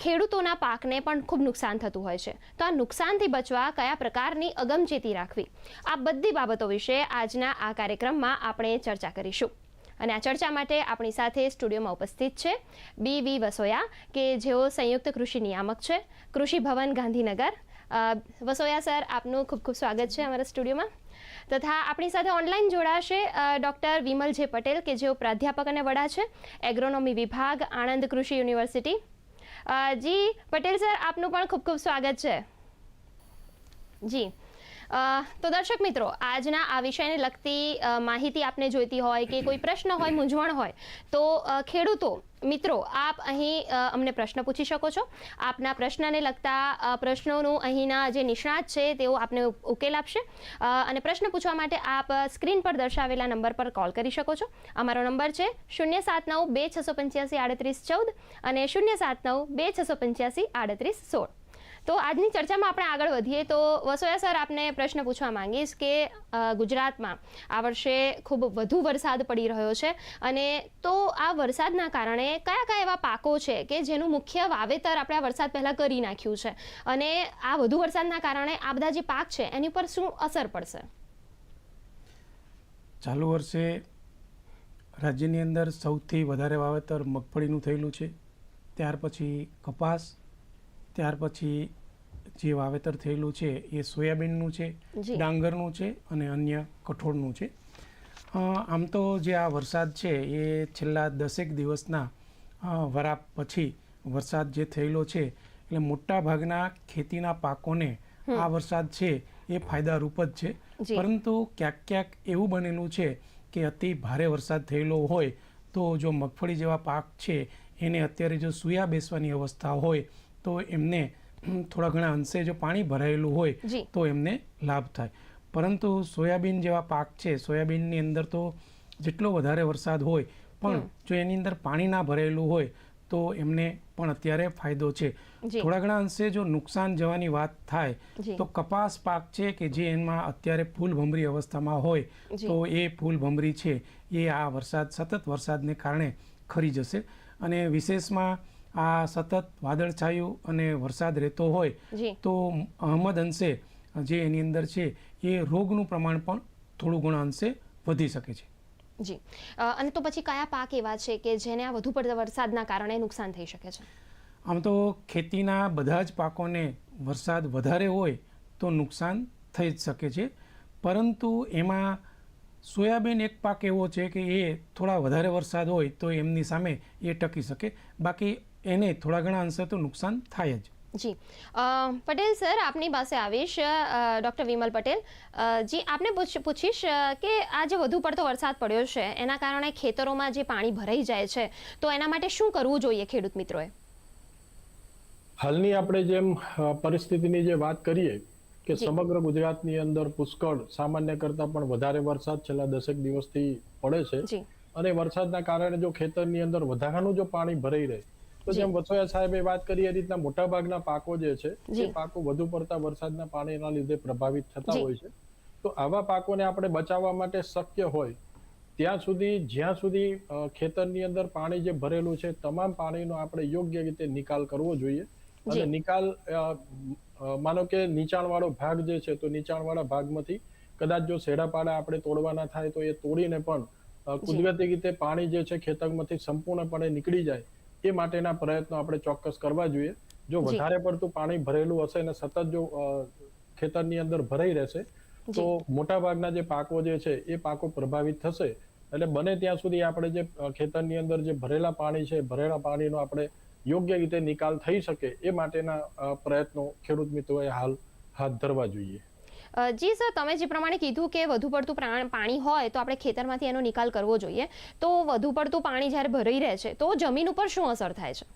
ખેડૂતોના પાકને પણ ખૂબ નુકસાન થતું હોય છે. તો આ નુકસાનથી બચવા કયા પ્રકારની અગમચેતી રાખવી? આ બધી બાબતો વિશે આજના આ કાર્યક્રમમાં આપણે ચર્ચા કરીશું. અને આ ચર્ચા માટે આપણી સાથે સ્ટુડિયોમાં ઉપસ્થિત છે બી વી વસોયા, કે જેઓ સંયુક્ત કૃષિ નિયામક છે, કૃષિ ભવન ગાંધીનગર. વસોયા સર, આપનું ખૂબ ખૂબ સ્વાગત છે અમારા સ્ટુડિયોમાં. તથા આપણી સાથે ઓનલાઈન જોડાશે ડૉક્ટર વિમલ જે પટેલ, કે જેઓ પ્રાધ્યાપક અને વડા છે, એગ્રોનોમી વિભાગ, આણંદ કૃષિ યુનિવર્સિટી. જી પટેલ સર આપનું પણ ખૂબ ખૂબ સ્વાગત છે. જી. તો દર્શક મિત્રો, આજના આ વિષયને લગતી માહિતી આપને જોઈતી હોય કે કોઈ પ્રશ્ન હોય, મૂંઝવણ હોય, તો ખેડૂતો, મિત્રો, આપ અહીં અમને પ્રશ્ન પૂછી શકો છો. આપના પ્રશ્નને લગતા પ્રશ્નોનું અહીંના જે નિષ્ણાત છે, તેઓ આપને ઉકેલ આપશે. અને પ્રશ્ન પૂછવા માટે આપ સ્ક્રીન પર દર્શાવેલા નંબર પર કોલ કરી શકો છો. અમારો નંબર છે શૂન્ય સાત નવ બે છસો પંચ્યાસી આડત્રીસ ચૌદ અને શૂન્ય સાત નવ બે છસો પંચ્યાસી આડત્રીસ સોળ. તો આજની ચર્ચામાં આપણે આગળ વધીએ તો વસોયા સર, આપને પ્રશ્ન પૂછવા માંગીશ કે ગુજરાતમાં આ વર્ષે ખૂબ વધુ વરસાદ પડી રહ્યો છે અને તો આ વરસાદના કારણે કયા કયા એવા પાકો છે કે જેનું મુખ્ય વાવેતર આપણે આ વરસાદ પહેલાં કરી નાખ્યું છે? અને આ વધુ વરસાદના કારણે આ બધા જે પાક છે એની પર શું અસર પડશે? ચાલુ વર્ષે રાજ્યની અંદર સૌથી વધારે વાવેતર મગફળીનું થયેલું છે. ત્યાર પછી કપાસ, ત્યાર પછી જે વાવેતર થયેલું છે એ સોયાબીનનું છે ડાંગરનું છે અને અન્ય કઠોળનું છે. આમ તો જે આ વરસાદ છે એ છેલ્લા દસેક દિવસના વરાપ પછી વરસાદ જે થયેલો છે એટલે મોટા ભાગના ખેતીના પાકોને આ વરસાદ છે એ ફાયદારૂપ જ છે. પરંતુ ક્યાંક ક્યાંક એવું બનેલું છે કે અતિ ભારે વરસાદ થયેલો હોય તો જો મગફળી જેવા પાક છે એને અત્યારે જો સૂયા બેસવાની અવસ્થા હોય તો એમને થોડા ઘણા અંશે જો પાણી ભરાયેલું હોય તો એમને લાભ થાય. પરંતુ સોયાબીન જેવા પાક છે સોયાબીનની અંદર તો જેટલો વધારે વરસાદ હોય પણ જો એની અંદર પાણી ના ભરેલું હોય તો એમને પણ અત્યારે ફાયદો છે. થોડા ઘણા અંશે જો નુકસાન જવાની વાત થાય તો કપાસ પાક છે કે જે એમાં અત્યારે ફૂલ ભમરી અવસ્થામાં હોય તો એ ફૂલ ભમરી છે. એ આ વરસાદ સતત વરસાદને કારણે ખરી જશે. અને વિશેષમાં આ સતત વાદળછાયું અને વરસાદ રહેતો હોય તો અહમદ અંશે જે એની અંદર છે એ રોગનું પ્રમાણ પણ થોડું ઘણા અંશે વધી શકે છે. જી. અને તો પછી કયા પાક એવા છે કે જેને આ વધુ પડતા વરસાદના કારણે નુકસાન થઈ શકે છે? આમ તો ખેતીના બધા જ પાકોને વરસાદ વધારે હોય તો નુકસાન થઈ જ શકે છે. પરંતુ એમાં સોયાબીન એક પાક એવો છે કે એ થોડા વધારે વરસાદ હોય તો એમની સામે એ ટકી શકે. બાકી એને થોડા ઘણા અંશે તો નુકસાન થાય જ. જી. પટેલ સર આપની પાસે આવીશ ડૉક્ટર વિમલ પટેલ. જી આપને પૂછીશ કે આ જે વધુ પડતો વરસાદ પડ્યો છે એના કારણે ખેતરોમાં જે પાણી ભરાઈ જાય છે તો એના માટે શું કરવું જોઈએ ખેડૂત મિત્રોએ? હાલની આપણે જેમ પરિસ્થિતિની જે વાત કરીએ કે સમગ્ર ગુજરાતની અંદર પુષ્કળ સામાન્ય કરતાં પણ વધારે વરસાદ છેલ્લા દસેક દિવસથી પડે છે. અને વરસાદના કારણે જો ખેતરની અંદર વધારાનું જો પાણી ભરાઈ રહે તો. જેમ વસોયા સાહેબે વાત કરી એ રીતના મોટાભાગના પાકો જે છે એ પાકો વધુ પડતા વરસાદના પાણીના લીધે પ્રભાવિત થતા હોય છે. તો આવા પાકોને આપણે બચાવવા માટે શક્ય હોય ત્યાં સુધી જ્યાં સુધી ખેતરની અંદર પાણી જે ભરેલું છે તમામ પાણીનો આપણે યોગ્ય રીતે નિકાલ કરવો જોઈએ. અને નિકાલ માનો કે નીચાણવાળો ભાગ જે છે તો નીચાણવાળા ભાગમાંથી કદાચ જો શેડાપાડા આપણે તોડવાના થાય તો એ તોડીને પણ કુદરતી રીતે પાણી જે છે ખેતરમાંથી સંપૂર્ણપણે નીકળી જાય. એ માટેના પ્રયત્નો આપણે ચોક્કસ કરવા જોઈએ. જો વધારે પડતું પાણી ભરેલું હશે અને સતત જો ખેતરની અંદર ભરાઈ રહેશે તો મોટા ભાગના જે પાકો જે છે એ પાકો પ્રભાવિત થશે. એટલે બને ત્યાં સુધી આપણે જે ખેતરની અંદર જે ભરેલા પાણી છે ભરેલા પાણીનો આપણે યોગ્ય રીતે નિકાલ થઈ શકે એ માટેના પ્રયત્નો ખેડૂત મિત્રોએ હાલ હાથ ધરવા જોઈએ. જી સર તમે જે પ્રમાણે કીધું કે વધુ પડતું પાણી હોય તો આપણે ખેતરમાંથી એનો નિકાલ કરવો જોઈએ. તો વધુ પડતું પાણી જ્યારે ભરાઈ રહે છે તો જમીન ઉપર શું અસર થાય છે?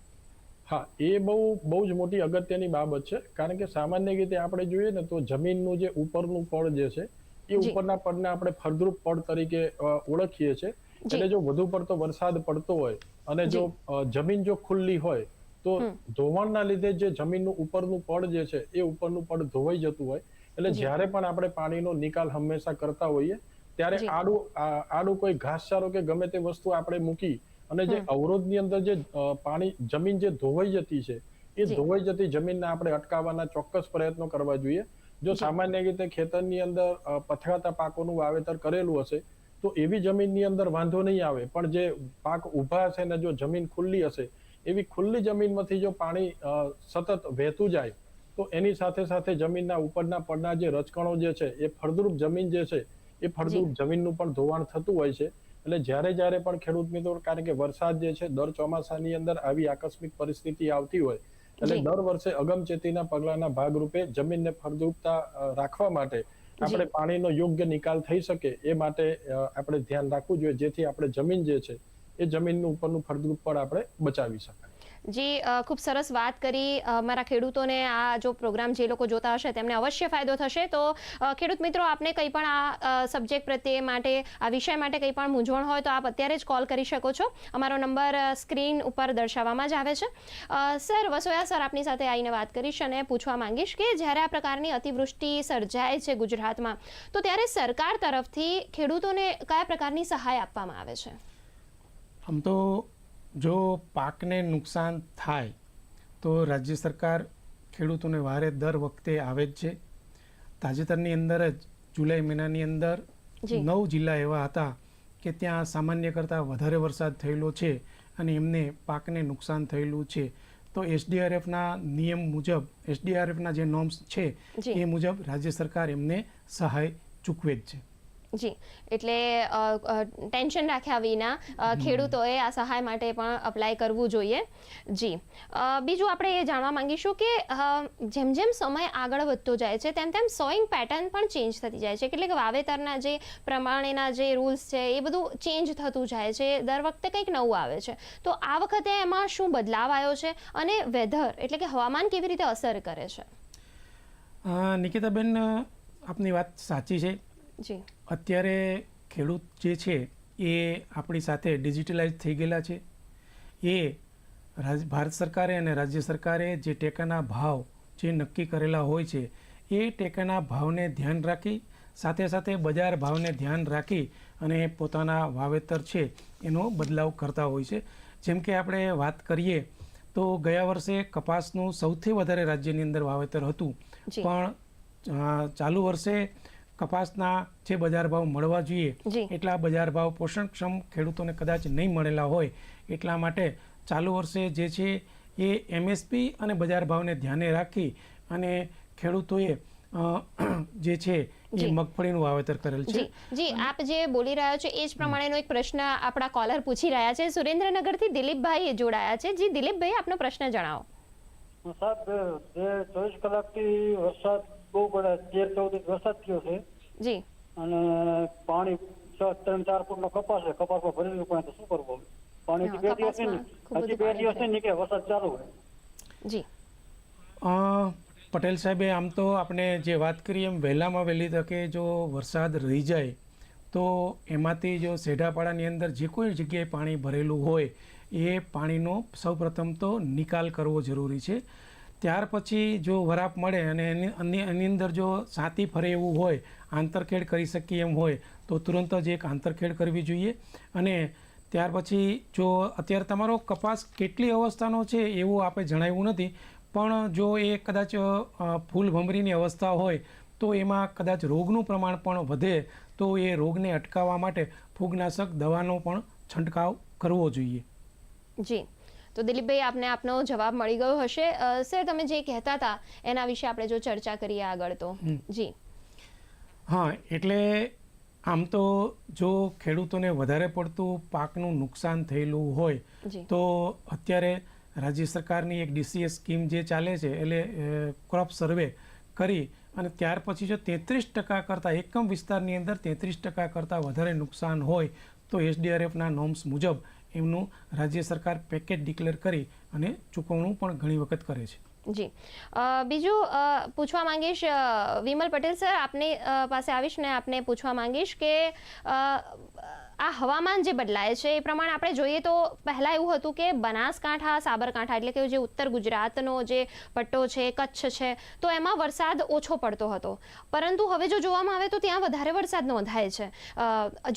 હા એ બહુ બહુ જ મોટી અગત્યની બાબત છે. કારણ કે સામાન્ય રીતે આપણે જોઈએ ને તો જમીનનું જે ઉપરનું પડ જે છે એ ઉપરના પડને આપણે ફળદ્રુપ પડ તરીકે ઓળખીએ છીએ એટલે જો વધુ પડતો વરસાદ પડતો હોય અને જો જમીન જો ખુલ્લી હોય તો ધોવાણના લીધે જે જમીનનું ઉપરનું પડ જે છે એ ઉપરનું પડ ધોવાઈ જતું હોય. એટલે જ્યારે પણ આપણે પાણીનો નિકાલ હંમેશા કરતા હોઈએ ત્યારે આડું આડું કોઈ ઘાસચારો કે ગમે તે વસ્તુ આપણે મૂકી અને જે અવરોધની અંદર જે પાણી જમીન જે ધોવાઈ જતી છે એ ધોવાઈ જતી જમીનને આપણે અટકાવવાના ચોક્કસ પ્રયત્નો કરવા જોઈએ. જો સામાન્ય રીતે ખેતરની અંદર પથરાતા પાકોનું વાવેતર કરેલું હશે તો એવી જમીનની અંદર વાંધો નહીં આવે. પણ જે પાક ઊભા હશે ને જો જમીન ખુલ્લી હશે એવી ખુલ્લી જમીનમાંથી જો પાણી સતત વહેતું જાય તો એની સાથે સાથે જમીનના ઉપરના પડના જે રચકણો જે છે એ ફળદ્રુપ જમીન જે છે એ ફળદ્રુપ જમીનનું પણ ધોવાણ થતું હોય છે. એટલે જ્યારે જ્યારે પણ ખેડૂત મિત્રો કારણ કે વરસાદ જે છે દર ચોમાસાની અંદર આવી આકસ્મિક પરિસ્થિતિ આવતી હોય એટલે દર વર્ષે અગમચેતીના પગલાના ભાગરૂપે જમીનને ફળદ્રુપતા રાખવા માટે આપણે પાણીનો યોગ્ય નિકાલ થઈ શકે એ માટે આપણે ધ્યાન રાખવું જોઈએ જેથી આપણે જમીન જે છે એ જમીનનું ઉપરનું ફળદ્રુપ પણ આપણે બચાવી શકાય. જી ખૂબ સરસ વાત કરી. મારા ખેડૂતોને આ જો પ્રોગ્રામ જે લોકો જોતા હશે તેમને અવશ્ય ફાયદો થશે. તો ખેડૂત મિત્રો, આપને કંઈ પણ આ સબ્જેક્ટ પ્રત્યે માટે, આ વિષય માટે કંઈ પણ મૂંઝવણ હોય તો આપ અત્યારે જ કોલ કરી શકો છો. અમારો નંબર સ્ક્રીન ઉપર દર્શાવવામાં જ આવે છે. સર, વસોયા સર આપની સાથે આવીને વાત કરીશ અને પૂછવા માંગીશ કે જ્યારે આ પ્રકારની અતિવૃષ્ટિ સર્જાય છે ગુજરાતમાં, તો ત્યારે સરકાર તરફથી ખેડૂતોને કયા પ્રકારની સહાય આપવામાં આવે છે? આમ તો જો પાકને નુકસાન થાય તો રાજ્ય સરકાર ખેડૂતોને વારે દર વખતે આવે જ છે. તાજેતરની અંદર જ જુલાઈ મહિનાની અંદર નવ જિલ્લા એવા હતા કે ત્યાં સામાન્ય કરતાં વધારે વરસાદ થયેલો છે અને એમને પાકને નુકસાન થયેલું છે. તો એસડીઆરએફના નિયમ મુજબ એસડીઆરએફના જે નોર્મ્સ છે એ મુજબ રાજ્ય સરકાર એમને સહાય ચૂકવે જ છે. જી. એટલે ટેન્શન રાખ્યા વિના ખેડૂતોએ આ સહાય માટે પણ અપ્લાય કરવું જોઈએ. જી. બીજું આપણે એ જાણવા માંગીશું કે જેમ જેમ સમય આગળ વધતો જાય છે તેમ તેમ સોઈંગ પેટર્ન પણ ચેન્જ થતી જાય છે. એટલે કે વાવેતરના જે પ્રમાણેના જે રૂલ્સ છે એ બધું ચેન્જ થતું જાય છે. દર વખતે કંઈક નવું આવે છે. તો આ વખતે એમાં શું બદલાવ આવ્યો છે અને વેધર એટલે કે હવામાન કેવી રીતે અસર કરે છે? નિકિતાબેન આપની વાત સાચી છે. અત્યારે ખેડૂત જે છે એ આપણી સાથે ડિજિટલાઇઝ થઈ ગયેલા છે. એ ભારત સરકારે અને રાજ્ય સરકારે જે ટેકાના ભાવ જે નક્કી કરેલા હોય છે એ ટેકાના ભાવને ધ્યાન રાખી સાથે સાથે બજાર ભાવને ધ્યાન રાખી અને પોતાના વાવેતર છે એનો બદલાવ કરતા હોય છે. જેમ કે આપણે વાત કરીએ તો ગયા વર્ષે કપાસનું સૌથી વધારે રાજ્યની અંદર વાવેતર હતું. પણ ચાલુ વર્ષે કપાસના જે બજાર ભાવ મળવા જોઈએ એટલા બજાર ભાવ પોષણક્ષમ ખેડૂતોને કદાચ નહીં મળેલા હોય એટલા માટે ચાલુ વર્ષે જે છે એ એમએસપી અને બજાર ભાવને ધ્યાને રાખી અને ખેડૂતોએ જે છે એ મગફળીનું વાવેતર કરેલ છે. જી આપ જે બોલી રહ્યા છો એ જ પ્રમાણેનો એક પ્રશ્ન આપણા કોલર પૂછી રહ્યા છે. સુરેન્દ્રનગરથી દિલીપભાઈ જોડાયા છે. જી દિલીપભાઈ આપનો પ્રશ્ન જણાવો. સાહેબ જે ચોવીસ કલાકથી વરસાદ બહુ બધા તેર ચૌદ ઇંચ વરસાદ થયો છે. જી. અને પાણી ત્રણ ચાર ફૂટ નો કપાસ છે. કપાસમાં ભરેલું પાણી તો શું કરવું પાણી બે દિવસ હજી બે દિવસ નહીં નીકળે વરસાદ ચાલુ હોય જી. પટેલ સાહેબે આમ તો આપણે જે વાત કરી એમ વહેલામાં વહેલી તકે જો વરસાદ રહી જાય તો એમાંથી જો સેઢાપાડાની અંદર જે કોઈ જગ્યાએ પાણી ભરેલું હોય એ પાણીનો સૌપ્રથમ તો નિકાલ કરવો જરૂરી છે. ત્યાર પછી જો વરાપ મળે અને એની એની અંદર જો સાતી ફરે એવું હોય, આંતરખેડ કરી શકીએ એમ હોય, તો તુરંત જ એક આંતરખેડ કરવી જોઈએ. અને ત્યાર પછી જો અત્યારે તમારો કપાસ કેટલી અવસ્થાનો છે એવું આપણે જણાવ્યું નથી, પણ જો એ કદાચ ફૂલ ભમરીની અવસ્થા હોય, તો એમાં કદાચ રોગનું પ્રમાણ પણ વધે, તો એ રોગને અટકાવવા માટે ફૂગનાશક દવાનો પણ છંટકાવ કરવો જોઈએ. જી. તો દિલીપભાઈ આપને આપનો જવાબ મળી ગયો હશે. સર તમે જે કહેતા હતા એના વિશે આપણે જો ચર્ચા કરીએ આગળ તો. જી. હા એટલે આમ તો જો ખેડૂતોને વધારે પડતું પાકનું નુકસાન થયેલું હોય તો અત્યારે રાજ્ય સરકારની એક ડીસીએસ સ્કીમ જે ચાલે છે એટલે ક્રોપ સર્વે કરી અને ત્યાર પછી જો તેત્રીસ ટકા કરતાં એકમ વિસ્તારની અંદર તેત્રીસ ટકા કરતાં વધારે નુકસાન હોય તો એસડીઆરએફના નોર્મ્સ મુજબ એમનું રાજ્ય સરકાર પેકેજ ડિક્લેર કરી અને ચૂકવણું પણ ઘણી વખત કરે છે. જી. બીજું પૂછવા માંગીશ વિમલ પટેલ સર, આપની પાસે આવીશ ને આપને પૂછવા માંગીશ કે આ હવામાન જે બદલાય છે, એ પ્રમાણે આપણે જોઈએ તો પહેલાં એવું હતું કે બનાસકાંઠા, સાબરકાંઠા એટલે કે જે ઉત્તર ગુજરાતનો જે પટ્ટો છે, કચ્છ છે, તો એમાં વરસાદ ઓછો પડતો હતો. પરંતુ હવે જો જોવામાં આવે તો ત્યાં વધારે વરસાદ નોંધાય છે.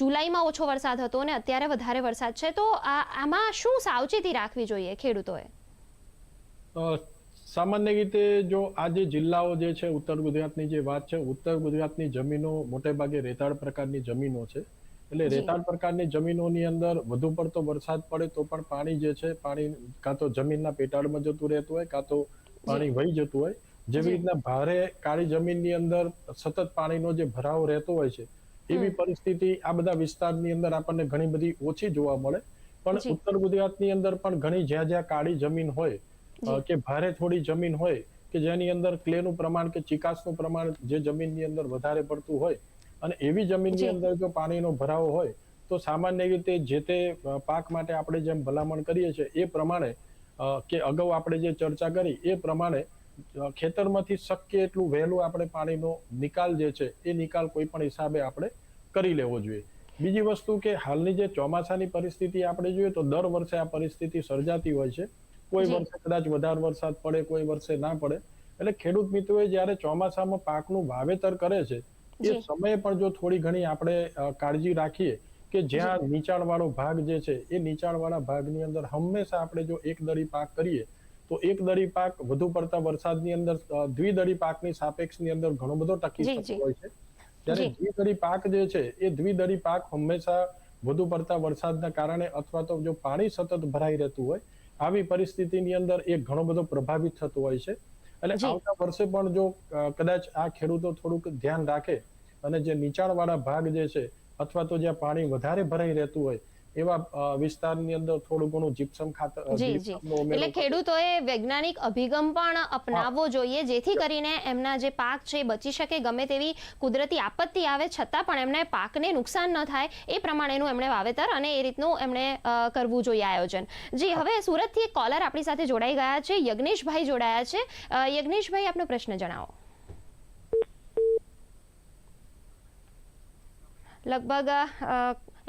જુલાઈમાં ઓછો વરસાદ હતો અને અત્યારે વધારે વરસાદ છે, તો આમાં શું સાવચેતી રાખવી જોઈએ ખેડૂતોએ? સામાન્ય રીતે જો આ જે જિલ્લાઓ જે છે, ઉત્તર ગુજરાતની જે વાત છે, ઉત્તર ગુજરાતની જમીનો મોટે ભાગે રેતાળ પ્રકારની જમીનો છે. એટલે. રેતાળ પ્રકારની જમીનોની અંદર વધુ પડતો વરસાદ પડે તો પણ પાણી જે છે પાણી કાં તો જમીનના પેટાળમાં જતું રહેતું હોય કાં તો પાણી વહી જતું હોય જેવી રીતના ભારે કાળી જમીનની અંદર સતત પાણીનો જે ભરાવો રહેતો હોય છે એવી પરિસ્થિતિ આ બધા વિસ્તારની અંદર આપણને ઘણી બધી ઓછી જોવા મળે. પણ. ઉત્તર ગુજરાતની અંદર પણ ઘણી જ્યાં જ્યાં કાળી જમીન હોય કે ભારે થોડી જમીન હોય કે જેની અંદર ક્લેનું પ્રમાણ કે ચિકાસનું પ્રમાણ જે જમીનની અંદર વધારે પડતું હોય અને એવી જમીનની. અંદર જો પાણીનો ભરાવો હોય તો સામાન્ય રીતે જે તે પાક માટે આપણે જેમ ભલામણ કરીએ છીએ એ પ્રમાણે કે અગાઉ આપણે જે ચર્ચા કરી એ પ્રમાણે ખેતરમાંથી શક્ય એટલું વહેલું આપણે પાણીનો નિકાલ જે છે એ નિકાલ કોઈ પણ હિસાબે આપણે કરી લેવો જોઈએ. બીજી વસ્તુ કે હાલની જે ચોમાસાની પરિસ્થિતિ આપણે જોઈએ તો દર વર્ષે આ પરિસ્થિતિ સર્જાતી હોય છે. કોઈ વર્ષે કદાચ વધારે વરસાદ પડે કોઈ વર્ષે ના પડે. એટલે ખેડૂત મિત્રોએ જ્યારે ચોમાસામાં પાકનું વાવેતર કરે છે એ સમયે પણ જો થોડી ઘણી આપણે કાળજી રાખીએ કે જ્યાં નીચાણવાળો ભાગ જે છે એ નીચાણવાળા ભાગની અંદર હંમેશા આપણે જો એક દળી પાક કરીએ તો એક દળી પાક વધુ પડતા વરસાદની અંદર દ્વિદળી પાકની સાપેક્ષની અંદર ઘણો બધો ટકી શકતો હોય છે. ત્યારે દ્વિદળી પાક જે છે એ દ્વિદળી પાક હંમેશા વધુ પડતા વરસાદના કારણે અથવા તો જો પાણી સતત ભરાઈ રહેતું હોય આવી પરિસ્થિતિની અંદર એ ઘણો બધો પ્રભાવિત થતો હોય છે. એટલે. આવતા વર્ષે પણ જો કદાચ આ ખેડૂતો થોડુંક ધ્યાન રાખે અને જે નીચાણવાળા ભાગ જે છે અથવા તો જ્યાં પાણી વધારે ભરાઈ રહેતું હોય એવા વિસ્તારની અંદર થોડું ઘણું જીપ્સમ ખાતર જી જી. એટલે ખેડૂતોએ વૈજ્ઞાનિક અભિગમ પણ અપનાવવો જોઈએ જેથી કરીને એમના જે પાક છે એ બચી શકે ગમે તેવી કુદરતી આપત્તિ આવે છતાં પણ એમને પાકને નુકસાન ન થાય એ પ્રમાણેનું એમણે વાવેતર અને એ રીતનું એમણે કરવું જોઈએ આયોજન. જી હવે સુરતથી એક કોલર આપણી સાથે જોડાઈ ગયા છે. યજ્ઞેશભાઈ જોડાયા છે. યજ્ઞેશભાઈ આપનો પ્રશ્ન જણાવો. લગભગ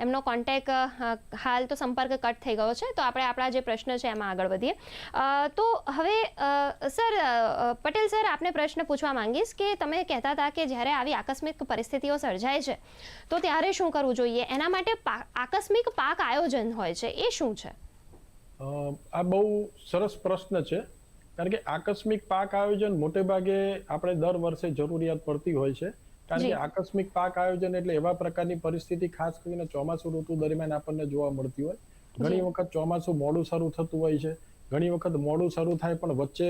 એમનો કોન્ટેક હાલ તો સંપર્ક કટ થઈ ગયો છે, તો આપણે આપણા જે પ્રશ્ન છે એમાં આગળ વધીએ. તો હવે સર પટેલ સર, આપને પ્રશ્ન પૂછવા માંગીશ કે તમે કહેતા હતા કે જ્યારે આવી આકસ્મિક પરિસ્થિતિઓ સર્જાય છે, તો ત્યારે શું કરવું જોઈએ? એના માટે આકસ્મિક પાક આયોજન હોય છે, એ શું છે? આ બહુ સરસ પ્રશ્ન છે, કારણ કે આકસ્મિક પાક આયોજન મોટે ભાગે આપણે દર વર્ષે જરૂરિયાત પડતી હોય છે. કારણ કે આકસ્મિક પાક આયોજન એટલે એવા પ્રકારની પરિસ્થિતિ ખાસ કરીને ચોમાસુ ઋતુ દરમિયાન આપણને જોવા મળતી હોય. ઘણી વખત ચોમાસું મોડું શરૂ થતું હોય છે. ઘણી વખત મોડું શરૂ થાય પણ વચ્ચે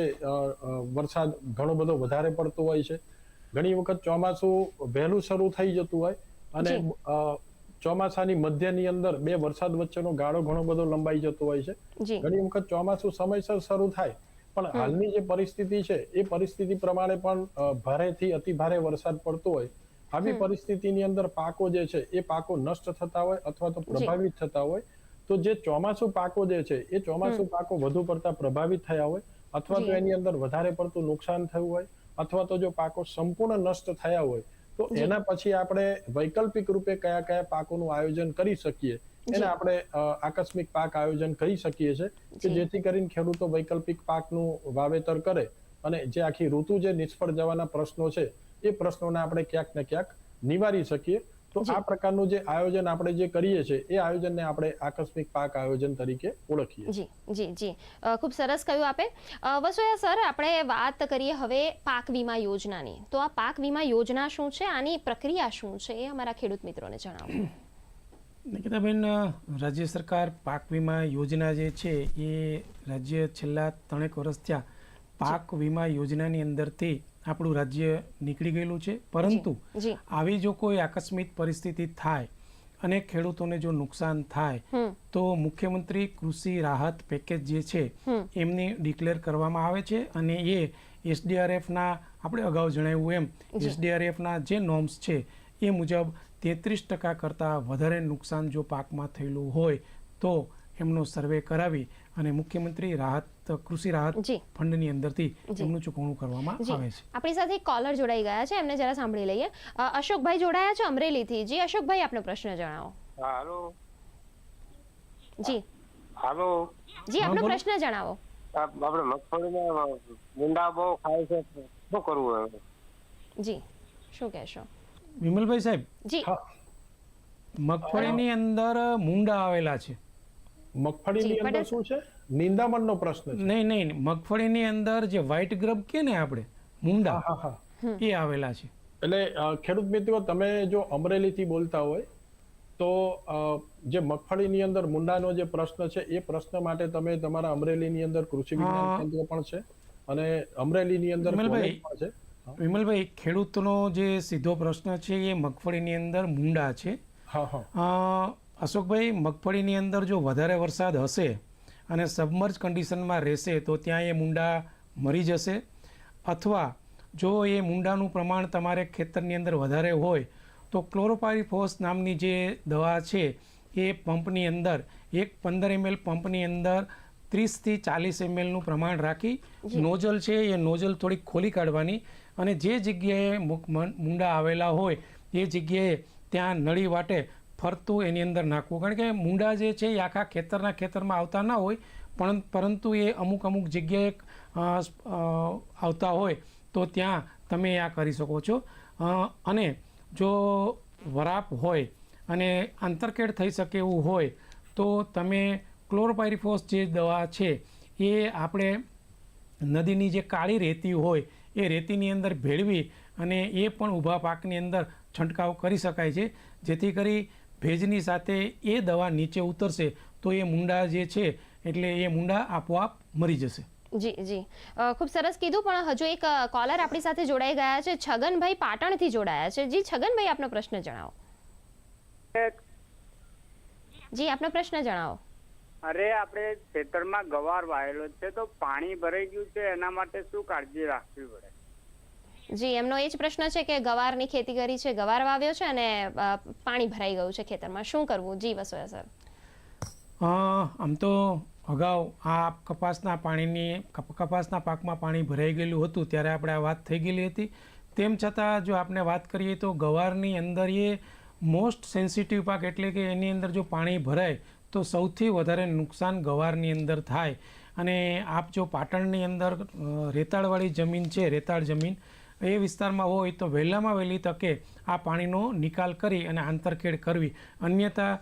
વરસાદ ઘણો બધો વધારે પડતો હોય છે. ઘણી વખત ચોમાસું વહેલું શરૂ થઈ જતું હોય અને ચોમાસાની મધ્યની અંદર બે વરસાદ વચ્ચેનો ગાળો ઘણો બધો લંબાઈ જતો હોય છે. ઘણી વખત ચોમાસું સમયસર શરૂ થાય પણ હાલની જે પરિસ્થિતિ છે એ પરિસ્થિતિ પ્રમાણે પણ ભારેથી અતિભારે વરસાદ પડતો હોય આવી પરિસ્થિતિની અંદર પાકો જે છે એ પાકો નષ્ટ થતા હોય અથવા તો પ્રભાવિત થતા હોય તો જે ચોમાસુ પાકો જે છે એ ચોમાસુ પાકો વધુ પડતા પ્રભાવિત થયા હોય અથવા તો એની અંદર વધારે પડતું નુકસાન થયું હોય અથવા તો જો પાકો સંપૂર્ણ નષ્ટ થયા હોય તો એના પછી આપણે વૈકલ્પિક રૂપે કયા કયા પાકોનું આયોજન કરી શકીએ? એને આપણે આકસ્મિક પાક આયોજન કરી શકીએ છીએ કે જેથી કરીને ખેડૂતો વૈકલ્પિક પાકનું વાવેતર કરે અને જે આખી ઋતુ જે નિષ્ફળ જવાના પ્રશ્નો છે એ પ્રશ્નોને આપણે ક્યાંક ને ક્યાંક નિવારી શકીએ. તો આ પ્રકારનું જે આયોજન આપણે જે કરીએ છીએ એ આયોજનને આપણે આકસ્મિક પાક આયોજન તરીકે ઓળખીએ જી જી જી. ખૂબ સરસ કહ્યું આપે. વસોયા સર આપણે વાત કરીએ હવે પાક વીમા યોજનાની. તો આ પાક વીમા યોજના શું છે? આની પ્રક્રિયા શું છે? એ અમારા ખેડૂત મિત્રોને જણાવો. નિકિતાબેન રાજ્ય સરકાર પાક વીમા યોજના જે છે એ રાજ્ય છેલ્લા ત્રણેક વર્ષ થયા પાક વીમા યોજનાની અંદરથી આપણું રાજ્ય નીકળી ગયેલું છે. પરંતુ આવી જો કોઈ આકસ્મિક પરિસ્થિતિ થાય અને ખેડૂતોને જો નુકસાન થાય તો મુખ્યમંત્રી કૃષિ રાહત પેકેજ જે છે એમની ડિક્લેર કરવામાં આવે છે અને એ એસડીઆરએફના આપણે અગાઉ જણાવ્યું એમ એસડીઆરએફના જે નોર્મ્સ છે એ મુજબ તેત્રીસ ટકા કરતાં વધારે નુકસાન જો પાકમાં થયેલું હોય તો એમનો સર્વે કરાવી અને મુખ્યમંત્રી રાહત કૃષિ રાહત ફંડની અંદરથી એમનું ચૂકવણું કરવામાં આવે છે. આપણી સાથે કોલર જોડાઈ ગયા છે એમને જરા સાંભળી લઈએ. અશોકભાઈ જોડાયા છે અમરેલીથી. જી અશોકભાઈ આપનો પ્રશ્ન જણાવો. હાલો. જી. હાલો. જી આપનો પ્રશ્ન જણાવો. આપણે મગફળીમાં ગુંડા બહુ ખાય છે શું કરવું હવે? જી. શું કહેશો? વિમલભાઈ સાહેબ જી. હા. મગફળીની અંદર મૂંડા આવેલા છે. મગફળીની અંદર શું છે? નિંદામણનો પ્રશ્ન છે. નહીં નહીં મગફળીની અંદર જે વ્હાઇટ ગ્રબ કે ને આપણે મુંડા એ આવેલા છે. એટલે ખેડૂત મિત્રો તમે જો અમરેલીથી બોલતા હોય તો જે મગફળીની અંદર મુંડાનો જે પ્રશ્ન છે એ પ્રશ્ન માટે તમે તમારા અમરેલીની અંદર કૃષિ વિજ્ઞાન કેન્દ્ર પણ છે અને અમરેલીની અંદર છે. વિમલભાઈ ખેડૂતનો જે સીધો પ્રશ્ન છે એ મગફળીની અંદર મુંડા છે. હા હા. અ, અશોકભાઈ મગફળીની અંદર જો વધારે વરસાદ હશે અને સબમર્જ કન્ડિશનમાં રહેશે તો ત્યાં એ મુંડા મરી જશે. અથવા જો એ મુંડાનું પ્રમાણ તમારે ખેતરની અંદર વધારે હોય તો ક્લોરોપાયરીફોસ નામની જે દવા છે એ પંપની અંદર એક પંદર એમએલ પંપની અંદર ત્રીસથી ચાલીસ એમએલનું પ્રમાણ રાખી નોઝલ છે એ નોઝલ થોડીક ખોલી કાઢવાની. અને જે જગ્યાએ મુંડા આવેલા હોય, એ જગ્યાએ ત્યાં નળી વાટે ફરતું એની અંદર નાખવું. કારણ કે મુંડા જે છે એ આખા ખેતરના ખેતરમાં આવતા ના હોય, પણ પરંતુ એ અમુક અમુક જગ્યાએ આવતા હોય, તો ત્યાં તમે આ કરી શકો છો. અને જો વરાપ હોય અને આંતરકેડ થઈ શકે એવું હોય, તો તમે ક્લોરોપાયરીફોસ જે દવા છે, એ આપણે નદીની જે કાળી રેતી હોય એ રેતીની અંદર ભેળવી અને એ પણ ઊભા પાકની અંદર છંટકાવ કરી શકાય છે. જેથી કરી ભેજની સાથે એ દવા નીચે ઉતરશે તો એ મુંડા જે છે એટલે એ મુંડા આપોઆપ મરી જશે. જી જી. ખૂબ સરસ કીધું પણ હજુ એક કોલર આપણી સાથે જોડાઈ ગયા છે. છગનભાઈ પાટણથી જોડાયા છે. જી છગનભાઈ આપનો પ્રશ્ન જણાવો. જી આપનો પ્રશ્ન જણાવો. અરે આપણે ખેતરમાં ગવાર વાયેલો છે તો પાણી ભરાઈ ગયું છે એના માટે શું કાળજી રાખવી પડે? જી એમનો એ જ પ્રશ્ન છે કે ગવારની ખેતી કરી છે ગવાર વાવ્યો છે અને પાણી ભરાઈ ગયું છે ખેતરમાં. શું કરવું? જી વસોયા સર. અ, આમ તો અગાઉ આ કપાસના પાણીની કપાસના પાકમાં પાણી ભરાઈ ગયેલું હતું ત્યારે આપણે આ વાત થઈ ગયેલી હતી. તેમ છતાં જો આપણે વાત કરીએ તો ગવારની અંદર એ મોસ્ટ સેન્સિટિવ પાક એટલે કે એની અંદર જો પાણી ભરાય તો સૌથી વધારે નુકસાન ગવારની અંદર થાય. અને આપ જો પાટણની અંદર રેતાળવાળી જમીન છે, રેતાળ જમીન, એ વિસ્તારમાં હોય તો વહેલામાં વહેલી તકે આ પાણીનો નિકાલ કરી અને આંતરખેડ કરવી. અન્યથા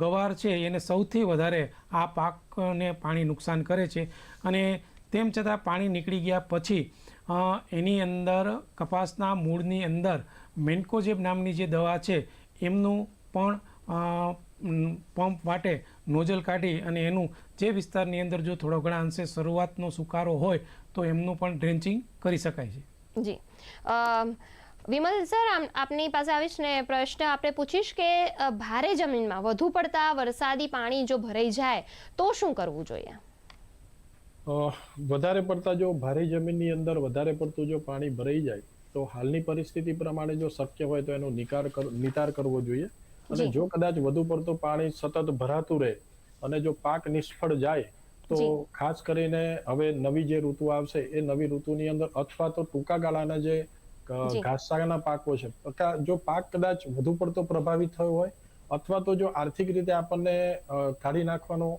ગવાર છે એને સૌથી વધારે આ પાકને પાણી નુકસાન કરે છે. અને તેમ છતાં પાણી નીકળી ગયા પછી એની અંદર, કપાસના મૂળની અંદર મેન્કોજેબ નામની જે દવા છે, એમનું પણ પંપ માટે નોઝલ કાઢી અને એનું જે વિસ્તારની અંદર જો થોડો ઘણા અંશે શરૂઆતનો સુકારો હોય તો એમનું પણ ડ્રેન્ચિંગ કરી શકાય છે. જી. વિમલ સર આપની પાસે આવીશ ને પ્રશ્ન આપણે પૂછીશ કે ભારે જમીનમાં વધુ પડતા વરસાદી પાણી જો ભરાઈ જાય તો શું કરવું જોઈએ? વધારે પડતા જો ભારે જમીનની અંદર વધારે પડતું જો પાણી ભરાઈ જાય તો હાલની પરિસ્થિતિ પ્રમાણે જો શક્ય હોય તો એનો નિકાર કર- નિતાર કરવો જોઈએ. અને જો. કદાચ વધુ પડતું પાણી સતત ભરાતું રહે અને જો પાક નિષ્ફળ જાય તો ખાસ કરીને હવે નવી જે ઋતુ આવશે એ નવી ઋતુની અંદર અથવા તો ટૂંકા ગાળાના જે ઘાસચારાના પાકો છે. જો પાક કદાચ વધુ પડતો પ્રભાવિત થયો હોય અથવા તો જો આર્થિક રીતે આપણને કાઢી નાખવાનો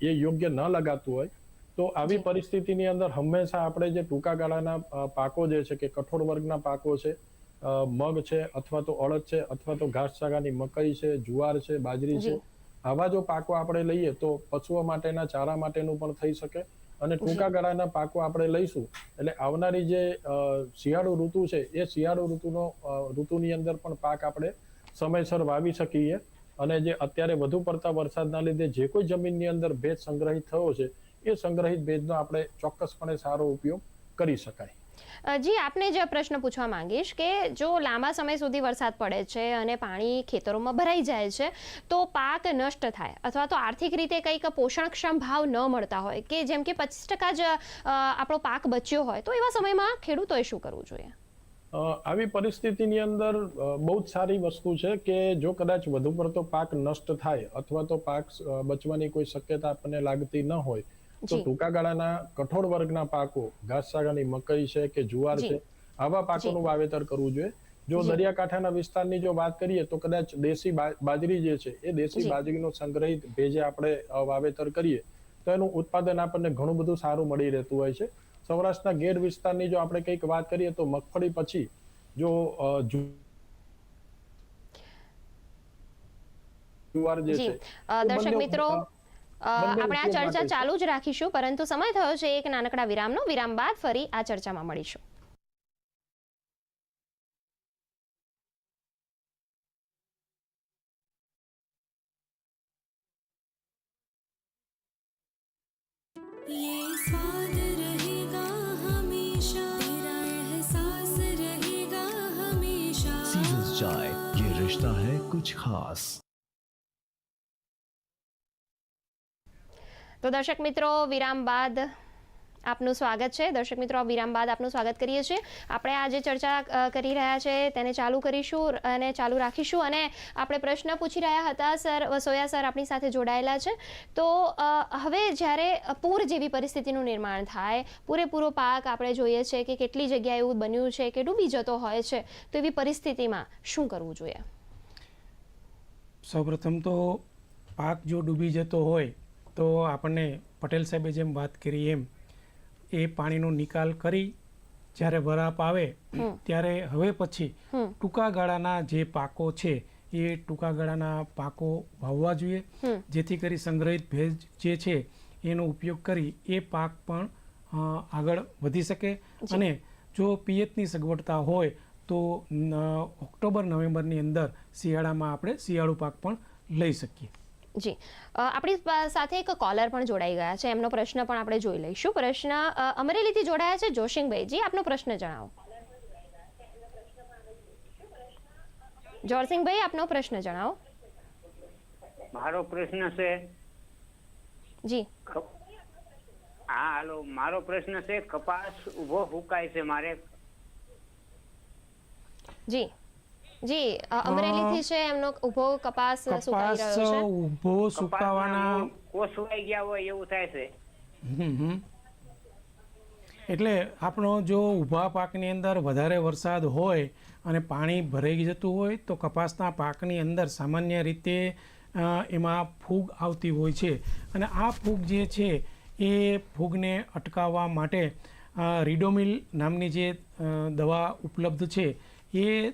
એ યોગ્ય ન લગાતું હોય તો આવી પરિસ્થિતિની અંદર હંમેશા આપણે જે ટૂંકા ગાળાના પાકો જે છે કે કઠોળ વર્ગના પાકો છે મગ છે અથવા તો અડદ છે અથવા તો ઘાસચારાની મકઈ છે જુવાર છે બાજરી છે આવા જો પાકો આપણે લઈએ તો પશુઓ માટેના ચારા માટેનું પણ થઈ શકે અને ટૂંકા ગાળાના પાકો આપણે લઈશું. એટલે આવનારી જે શિયાળુ ઋતુ છે એ શિયાળુ ઋતુનો ઋતુની અંદર પણ પાક આપણે સમયસર વાવી શકીએ અને જે અત્યારે વધુ પડતા વરસાદના લીધે જે કોઈ જમીનની અંદર ભેજ સંગ્રહિત થયો છે એ સંગ્રહિત ભેજનો આપણે ચોક્કસપણે સારો ઉપયોગ કરી શકાય. જી, આપને જે પ્રશ્ન પૂછવા માંગીશ કે જો લાંબા સમય સુધી વરસાદ પડે છે અને પાણી ખેતરોમાં ભરાઈ જાય છે, તો પાક નષ્ટ થાય અથવા તો આર્થિક રીતે કંઈક પોષણક્ષમ ભાવ ન મળતા હોય કે જેમ કે પચીસ ટકા જ આપણો પાક બચ્યો હોય, તો એવા સમયમાં ખેડૂતોએ શું કરવું જોઈએ? આવી પરિસ્થિતિની અંદર બહુ જ સારી વસ્તુ છે કે જો કદાચ વધુ પડતો પાક નષ્ટ થાય અથવા તો પાક બચવાની કોઈ શક્યતા આપણને લાગતી ન હોય તો ટૂંકા ગાળાના કઠોળ વર્ગના પાકો ઘાસચારાની મકઈ છે કે જુવાર છે આવા પાકોનું વાવેતર કરવું જોઈએ. જો દરિયાકાંઠાના વિસ્તારની જો વાત કરીએ તો કદાચ દેશી બાજરી જે છે એ દેશી બાજરીનો સંગ્રહિત ભેજે આપણે વાવેતર કરીએ તો એનું ઉત્પાદન આપણને ઘણું બધું સારું મળી રહેતું હોય છે. સૌરાષ્ટ્રના ગેર વિસ્તારની જો આપણે કંઈક વાત કરીએ તો મગફળી પછી જો જુવાર જે છે દર્શક મિત્રો આપણે આ ઉપયોગ ચર્ચા માટે છે. ચાલુ જ રાખીશું પરંતુ સમય થયો છે એક નાનકડા વિરામનો વિરામ બાદ ફરી આ ચર્ચામાં મળીશું ये स्वाद रहेगा हमेशा तेरा एहसास रहेगा हमेशा सीजन्स चाय ये रिश्ता है कुछ खास તો દર્શક મિત્રો, વિરામ બાદ આપનું સ્વાગત છે. દર્શક મિત્રો વિરામ બાદ આપનું સ્વાગત કરીએ છીએ. આપણે આજે ચર્ચા કરી રહ્યા છે, તેને ચાલુ કરીશું અને ચાલુ રાખીશું. અને આપણે પ્રશ્ન પૂછી રહ્યા હતા, સર, વસોયા સર આપણી સાથે જોડાયેલા છે. તો હવે જ્યારે પૂર જેવી પરિસ્થિતિનું નિર્માણ થાય, પૂરેપૂરો પાક આપણે જોઈએ છે કે કેટલી જગ્યાએ એવું બન્યું છે કે ડૂબી જતો હોય છે, તો એવી પરિસ્થિતિમાં શું કરવું જોઈએ? સૌપ્રથમ તો પાક જો ડૂબી જતો હોય તો આપણને પટેલ સાહેબે જેમ વાત કરી એમ એ પાણીનો નિકાલ કરી જ્યારે વરાપ આવે ત્યારે હવે પછી ટૂંકા ગાળાના જે પાકો છે એ ટૂંકા ગાળાના પાકો વાવવા જોઈએ. જેથી કરી સંગ્રહિત ભેજ જે છે એનો ઉપયોગ કરી એ પાક પણ આગળ વધી શકે. અને જો પિયતની સગવડતા હોય તો ઓક્ટોબર નવેમ્બરની અંદર શિયાળામાં આપણે શિયાળુ પાક પણ લઈ શકીએ. જી. આપણી સાથે એક કોલર પણ જોડાઈ ગયા છે. એમનો પ્રશ્ન પણ આપણે જોઈ લઈશું. પ્રશ્ન અમરેલીથી જોડાયા છે જોશિંગભાઈ જી આપનો પ્રશ્ન જણાવો. જોરસિંહભાઈ આપનો પ્રશ્ન જણાવો. મારો પ્રશ્ન છે જી. હા હાલો. મારો પ્રશ્ન છે કપાસ ઊભો હુકાય છે મારે. જી. જી અમરેલીથી છે એમનો ઊભો કપાસ સુકાઈ રહ્યો છે. ઊભો સુકાવાના. કપાસના સુકાઈ ગયા હોય એવું થાય છે. એટલે આપણો જો ઊભા પાકની અંદર વધારે વરસાદ હોય અને પાણી ભરાઈ જતું હોય તો કપાસના પાકની અંદર સામાન્ય રીતે એમાં ફૂગ આવતી હોય છે. અને આ ફૂગ જે છે એ ફૂગને અટકાવવા માટે રીડોમિલ નામની જે દવા ઉપલબ્ધ છે એ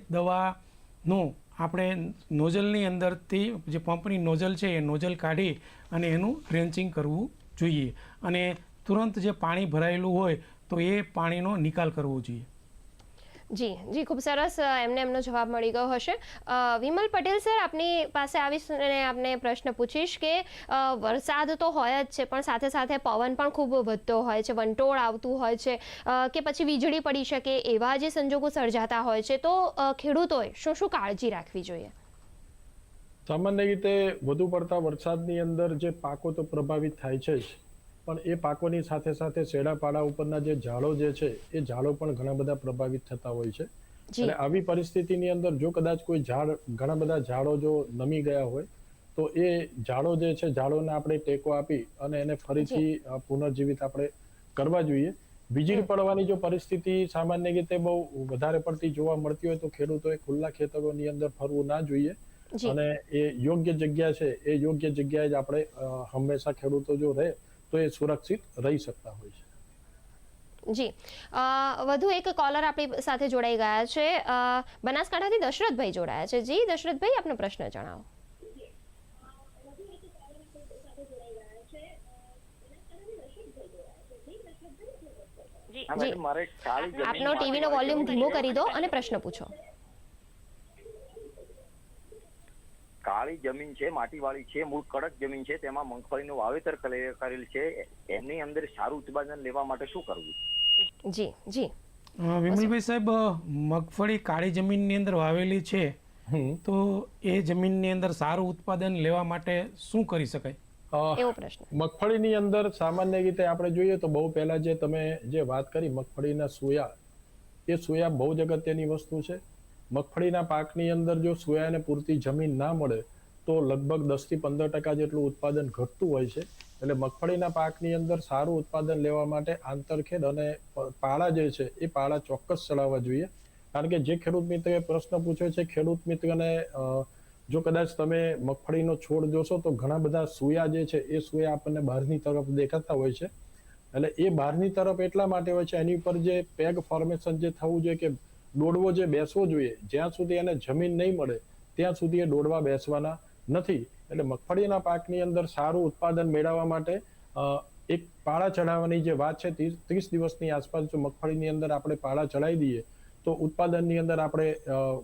દવાનો આપણે નોઝલની અંદરથી જે પંપની નોઝલ છે એ નોઝલ કાઢી અને એનું ડ્રેન્ચિંગ કરવું જોઈએ. અને તુરંત જે પાણી ભરાયેલું હોય તો એ પાણીનો નિકાલ કરવો જોઈએ. જી જી, ખૂબ સરસ એમને એમનો જવાબ મળી ગયો હશે. વિમલ પટેલ સર, આપની પાસે આવીશ અને આપને પ્રશ્ન પૂછીશ કે વરસાદ તો હોય જ છે, પણ સાથે સાથે પવન પણ ખૂબ વધતો હોય છે, વંટોળ આવતું હોય છે કે પછી વીજળી પડી શકે એવા જે સંજોગો સર્જાતા હોય છે, તો ખેડૂતોએ શું શું કાળજી રાખવી જોઈએ? સામાન્ય રીતે વધુ પડતા વરસાદની અંદર જે પાકો તો પ્રભાવિત થાય છે જ. પણ એ પાકોની સાથે સાથે શેડાપાડા ઉપરના જે ઝાડો જે છે એ ઝાડો પણ ઘણા બધા પ્રભાવિત થતા હોય છે. અને આવી પરિસ્થિતિની અંદર જો કદાચ કોઈ ઝાડ ઘણા બધા ઝાડો જો નમી ગયા હોય તો એ ઝાડો જે છે ઝાડોને આપણે ટેકો આપી અને એને ફરીથી પુનર્જીવિત આપણે કરવા જોઈએ. વીજળી પડવાની જો પરિસ્થિતિ સામાન્ય રીતે બહુ વધારે પડતી જોવા મળતી હોય તો ખેડૂતોએ ખુલ્લા ખેતરોની અંદર ફરવું ના જોઈએ. અને એ યોગ્ય જગ્યા છે એ યોગ્ય જગ્યાએ જ આપણે હંમેશા ખેડૂતો જો રહે તો એ સુરક્ષિત રહી શકતા હોય છે. જી. વધુ એક કોલર આપણી સાથે જોડાઈ ગયા છે. બનાસકાંઠાથી દશરથભાઈ જોડાયા છે. જી દશરથભાઈ આપનો પ્રશ્ન જણાવો. આપનો ટીવીનો વોલ્યુમ ધીમો કરી દો અને પ્રશ્ન પૂછો. કાળી જમીન છે માટીવાળી છે મૂળ કડક જમીન છે તેમાં મગફળીનું વાવેતર કરેલ છે. એની અંદર સારું ઉત્પાદન લેવા માટે શું કરવું? જી જી. વિમલભાઈ સાહેબ મગફળી કાળી જમીનની અંદર વાવેલી છે તો એ જમીનની અંદર સારું ઉત્પાદન લેવા માટે શું કરી શકાય? મગફળીની અંદર સામાન્ય રીતે આપણે જોઈએ તો બહુ પહેલા જે તમે જે વાત કરી મગફળીના સોયા એ સોયા બહુ જ અગત્યની વસ્તુ છે. મગફળીના પાકની અંદર જો સોયાને પૂરતી જમીન ના મળે, તો લગભગ દસથી પંદર ટકા જેટલું ઉત્પાદન ઘટતું હોય છે. એટલે મગફળીના પાકની અંદર સારું ઉત્પાદન લેવા માટે આંતરખેડ અને પાળા જે છે, એ પાળા ચોક્કસ ચડાવવા જોઈએ. કારણ કે જે ખેડૂત મિત્રએ પ્રશ્ન પૂછ્યો છે, ખેડૂત મિત્રને જો કદાચ તમે મગફળીનો છોડ જોશો, તો ઘણા બધા સુયા જે છે, એ સુયા આપણને બહારની તરફ દેખાતા હોય છે. એટલે એ બહારની તરફ એટલા માટે હોય છે, એની ઉપર જે પેગ ફોર્મેશન જે થવું જોઈએ કે દોડવો જે બેસવો જોઈએ, જ્યાં સુધી એને જમીન નહીં મળે, ત્યાં સુધી એ દોડવા બેસવાના નથી. એટલે મગફળીના પાકની અંદર સારું ઉત્પાદન મેળવવા માટે એક પાળા ચઢાવવાની જે વાત છે, ત્રીસ દિવસની આસપાસ જો મગફળીની અંદર આપણે પાળા ચડાવી દઈએ, તો ઉત્પાદનની અંદર આપણે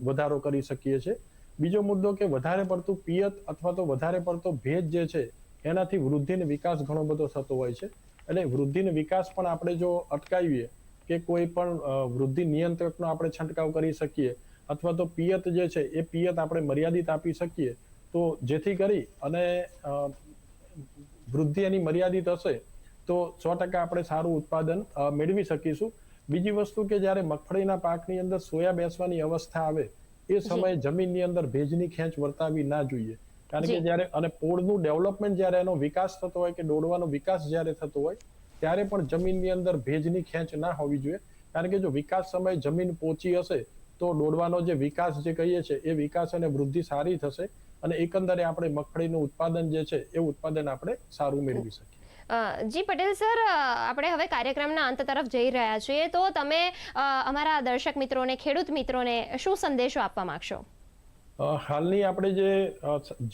વધારો કરી શકીએ છીએ. બીજો મુદ્દો કે વધારે પડતું પિયત અથવા તો વધારે પડતો ભેજ જે છે, એનાથી વૃદ્ધિને વિકાસ ઘણો બધો થતો હોય છે. એટલે વૃદ્ધિને વિકાસ પણ આપણે જો અટકાવીએ કે કોઈ પણ વૃદ્ધિ નિયંત્રકનો આપણે છંટકાવ કરી શકીએ અથવા તો પિયત જે છે એ પિયત આપણે મર્યાદિત આપી શકીએ તો જેથી કરી અને વૃદ્ધિ એની મર્યાદિત હશે તો સો ટકા આપણે સારું ઉત્પાદન મેળવી શકીશું. બીજી વસ્તુ કે જ્યારે મગફળીના પાકની અંદર સોયા બેસવાની અવસ્થા આવે એ સમયે જમીનની અંદર ભેજની ખેંચ વર્તાવી ના જોઈએ. કારણ કે. જ્યારે અને પોળનું ડેવલપમેન્ટ જ્યારે એનો વિકાસ થતો હોય કે દોડવાનો વિકાસ જ્યારે થતો હોય ત્યારે પણ જમીનની અંદર ભેજની ખેંચ ના હોવી જોઈએ. કારણ કે જો વિકાસ સમયે જમીન પોચી હશે તો દોડવાનો જે વિકાસ જે કહીએ છીએ એ વિકાસ અને વૃદ્ધિ સારી થશે અને એકંદરે આપણે મગફળીનું ઉત્પાદન જે છે એ ઉત્પાદન આપણે સારું મેળવી શકીએ. જી પટેલ સર આપણે હવે કાર્યક્રમના અંત તરફ જઈ રહ્યા છીએ. તો તમે અમારા દર્શક મિત્રોને ખેડૂત મિત્રોને શું સંદેશો આપવા માંગશો? હાલની આપણે જે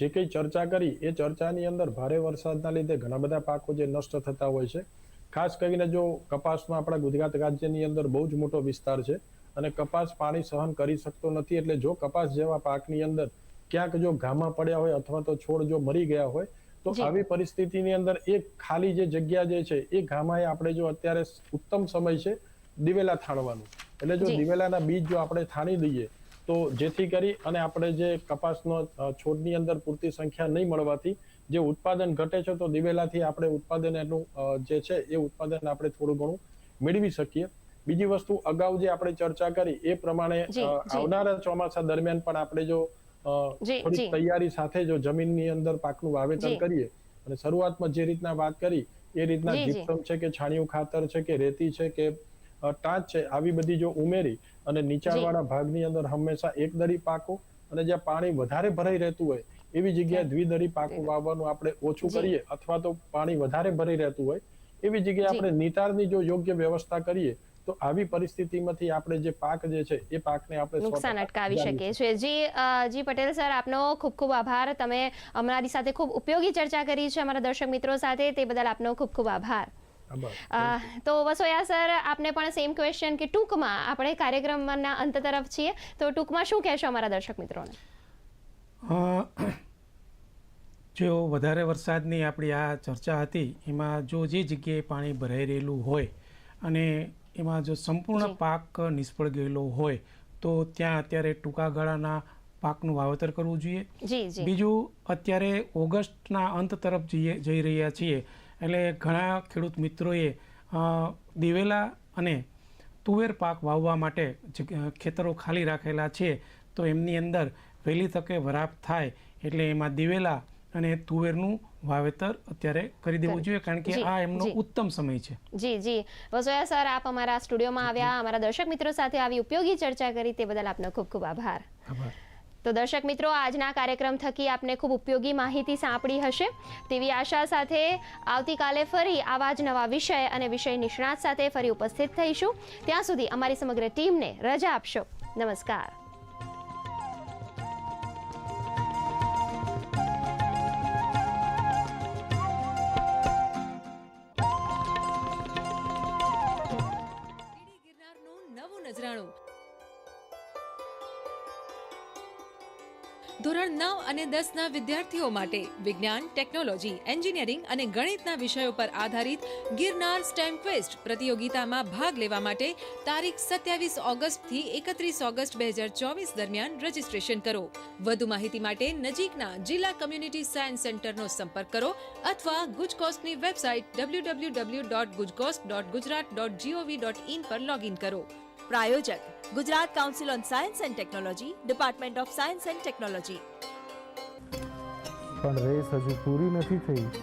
જે કંઈ ચર્ચા કરી એ ચર્ચાની અંદર ભારે વરસાદના લીધે ઘણા બધા પાકો જે નષ્ટ થતા હોય છે. ખાસ કરીને જો કપાસમાં આપણા ગુજરાત રાજ્યની અંદર બહુ જ મોટો વિસ્તાર છે અને કપાસ પાણી સહન કરી શકતો નથી એટલે જો કપાસ જેવા પાકની અંદર ક્યાંક જો ઘામાં પડ્યા હોય અથવા તો છોડ જો મરી ગયા હોય તો આવી પરિસ્થિતિની અંદર એક ખાલી જે જગ્યા જે છે એ ઘામાં આપણે જો અત્યારે ઉત્તમ સમય છે દિવેલા થાણવાનું એટલે જો દિવેલાના બીજ જો આપણે થાણી દઈએ તો જેથી કરી અને આપણે જે કપાસનો છોડની અંદર પૂરતી સંખ્યા નહીં મળવાથી જે ઉત્પાદન ઘટે છે તો દિવેલાથી આપણે ઉત્પાદન એનું જે છે એ ઉત્પાદન આપણે થોડું ઘણું મેળવી શકીએ બીજી વસ્તુ અગાઉ જે આપણે ચર્ચા કરી એ પ્રમાણે. આવનારા ચોમાસા દરમિયાન પણ આપણે જો થોડી તૈયારી સાથે જો જમીનની અંદર પાકનું વાવેતર કરીએ અને શરૂઆતમાં જે રીતના વાત કરી એ રીતના. જીપ્સમ છે કે છાણિયું ખાતર છે કે રેતી છે કે ટાંચ છે આવી બધી જો ઉમેરી અને નીચાણવાળા ભાગની અંદર હંમેશા એક દરી પાકો અને જ્યાં પાણી વધારે ભરાઈ રહેતું હોય એવી જગ્યાએ દ્વિદળી પાકું વાવવાનું આપણે ઓછું કરીએ અથવા તો પાણી વધારે ભરી રહેતું હોય એવી જગ્યાએ આપણે નિતારની જો યોગ્ય વ્યવસ્થા કરીએ તો આવી પરિસ્થિતિમાંથી આપણે જે પાક જે છે એ પાકને આપણે નુકસાન અટકાવી શકીએ છીએ. જી જી પટેલ સર આપનો ખૂબ ખૂબ આભાર. તમે અમારી સાથે ખૂબ ઉપયોગી ચર્ચા કરી છે અમારા દર્શક મિત્રો સાથે. તે બદલ આપનો ખૂબ ખૂબ આભાર. તો વસોયા સર આપને પણ સેમ ક્વેશ્ચન કે ટૂંકમાં આપણે કાર્યક્રમના અંત તરફ છીએ. તો ટૂંકમાં શું કહેશો અમારા દર્શક મિત્રોને? જો વધારે વરસાદની આપણી આ ચર્ચા હતી એમાં જો જે જગ્યાએ પાણી ભરાઈ રહેલું હોય અને એમાં જો સંપૂર્ણ પાક નિષ્ફળ ગયેલો હોય તો ત્યાં અત્યારે ટૂંકા ગાળાના પાકનું વાવેતર કરવું જોઈએ. બીજું અત્યારે ઓગસ્ટના અંત તરફ જઈએ જઈ રહ્યા છીએ એટલે ઘણા ખેડૂત મિત્રોએ દિવેલા અને તુવેર પાક વાવવા માટે ખેતરો ખાલી રાખેલા છે તો એમની અંદર વહેલી તકે વરાપ થાય એટલે એમાં દિવેલા અને તુવેરનું વાવેતર અત્યારે કરી દેવું જોઈએ કારણ કે આ એમનો ઉત્તમ સમય છે. જી જી. વસોયા સર આપ અમારા સ્ટુડિયોમાં આવ્યા અમારા દર્શક મિત્રો સાથે આવી ઉપયોગી ચર્ચા કરી તે બદલ આપનો ખૂબ ખૂબ આભાર. તો દર્શક મિત્રો આજના કાર્યક્રમ થકી આપને ખૂબ ઉપયોગી માહિતી સાંપડી હશે. તેવી આશા સાથે આવતીકાલે ફરી આવા જ નવા વિષય અને વિષય નિષ્ણાત સાથે ફરી ઉપસ્થિત થઈશું. ત્યાં સુધી અમારી સમગ્ર ટીમને રજા આપશો. નમસ્કાર. અને દસના વિદ્યાર્થીઓ માટે વિજ્ઞાન, ટેકનોલોજી, એન્જિનિયરિંગ અને ગણિતના વિષયો પર આધારિત ગિરનાર સ્ટેમ ક્વેસ્ટ પ્રતિયોગિતામાં ભાગ લેવા માટે તારીખ સત્યાવીસ ઓગસ્ટથી એકત્રીસ ઓગસ્ટ બે હજાર ચોવીસ દરમિયાન રજીસ્ટ્રેશન કરો. વધુ માહિતી માટે નજીકના જિલ્લા કમ્યુનિટી સાયન્સ સેન્ટરનો સંપર્ક કરો અથવા ગુજકોસ્ટની website W dot Gujcost dot Gujarat dot gov dot in પર લોગિન કરો. પ્રાયોજક Gujarat council on science and technology department of science and technology પણ રેસ હજુ પૂરી નથી થઈ.